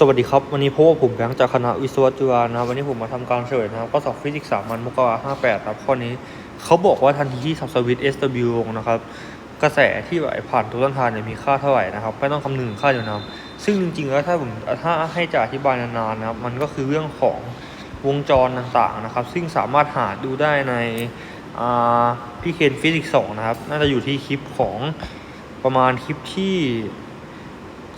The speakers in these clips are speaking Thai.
สวัสดีครับ วันนี้พบกับผมแบงค์จากคณะวิศวะจุฬานะครับวันนี้ผมมาทำการเฉลยนะครับข้อสอบฟิสิกส์สามัญมกราห้าแปดครับข้อนี้เขาบอกว่าทันทีที่สับสวิตช์ SW ลงนะครับกระแสที่ไหลผ่านตัวต้นทานเนี่ยมีค่าเท่าไหร่นะครับไม่ต้องคำนึงค่าเดียวนำซึ่งจริงๆแล้วถ้าผมถ้าให้จะอธิบายนานๆนะครับมันก็คือเรื่องของวงจรต่างๆนะครับ ซึ่งสามารถหาดูได้ในพี่เคนฟิสิกส์สองนะครับน่าจะอยู่ที่คลิปของประมาณคลิปที่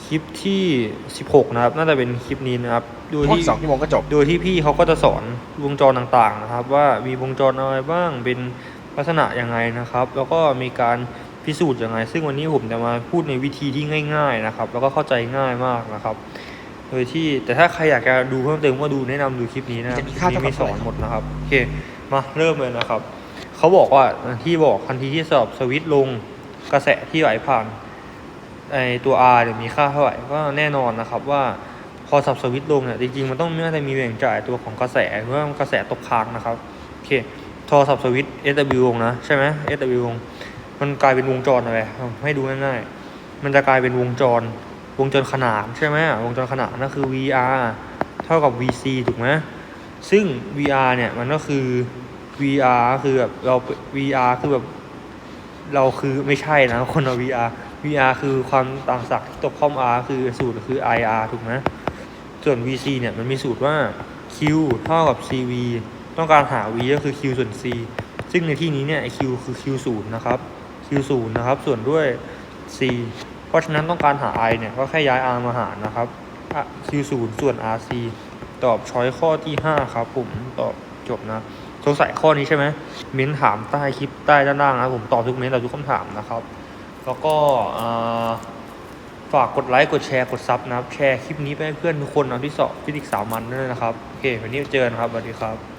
คลิปที่ 16 นะครับ น่าจะเป็นคลิปนี้นะครับโดยพวกที่สองชั่วโมงก็จบ โดยที่พี่เขาก็จะสอนวงจรต่างๆนะครับ ว่ามีวงจรอะไรบ้าง เป็นลักษณะยังไงนะครับ แล้วก็มีการพิสูจน์ยังไง ซึ่งวันนี้ผมจะมาพูดในวิธีที่ง่าย ๆนะครับ แล้วก็เข้าใจง่ายมากนะครับ โดยที่แต่ถ้าใครอยากจะดูเพิ่มเติมก็ดูแนะนำดูคลิปนี้นะครับจะมีคลิค่าปนี้เท่ากับมีสอนเท่าไหร่หมดนะครับ โอเค มาเริ่มเลยนะครับ เขาบอกว่าที่บอกทันทีที่สอบสวิตช์ลงกระแสที่ไหลผ่าน ไอตัว R เนี่ยมีค่าเท่าไหร่ก็แน่นอนนะครับว่าพอสับสวิตช์ลงเนี่ยจริงๆมันต้องน่าจะมีแบ่งจ่ายตัวของกระแสเพราะว่ากระแสตกค้างนะครับโอเคทอสับสวิตช์ SW ลงนะ ใช่ไหม SW ลงมันกลายเป็นวงจรอะไรให้ดูง่ายๆ มันจะกลายเป็นวงจร วงจรขนานใช่ไหมวงจรขนานนั่นคือ VR เท่ากับ VC ถูกไหมซึ่ง VR เนี่ยมันก็คือ VR คือแบบเรา VR คือแบบเราคือไม่ใช่นะคนเรา VR VR คือความต่างศักย์ที่ตกข้อม R คือสูตรคือ IR ถูกไหมส่วน VC เนี่ยมันมีสูตรว่า Q เท่ากับ CV ต้องการหา V ก็คือ Q ส่วน C ซึ่งในที่นี้เนี่ย Q คือ Q ศูนย์นะครับ Q ศูนย์นะครับ ส่วนด้วย C เพราะฉะนั้นต้องการหา I เนี่ยก็แค่ย้าย R มาหารนะครับ Q ศูนย์ส่วน RC ตอบช้อยข้อที่ 5 ครับผมตอบจบนะสงสัยข้อนี้ใช่ไหมเม้นถามใต้คลิปใต้ด้านล่างนะผมตอบทุกเม้นตอบทุกคำถามนะครับ แล้วก็ฝากกดไลค์กดแชร์กดซับนะครับ แชร์คลิปนี้ไปให้เพื่อนทุกคนนะที่สอบฟิสิกส์สามันด้วยนะครับ โอเค วันนี้เจอกันครับสวัสดีครับ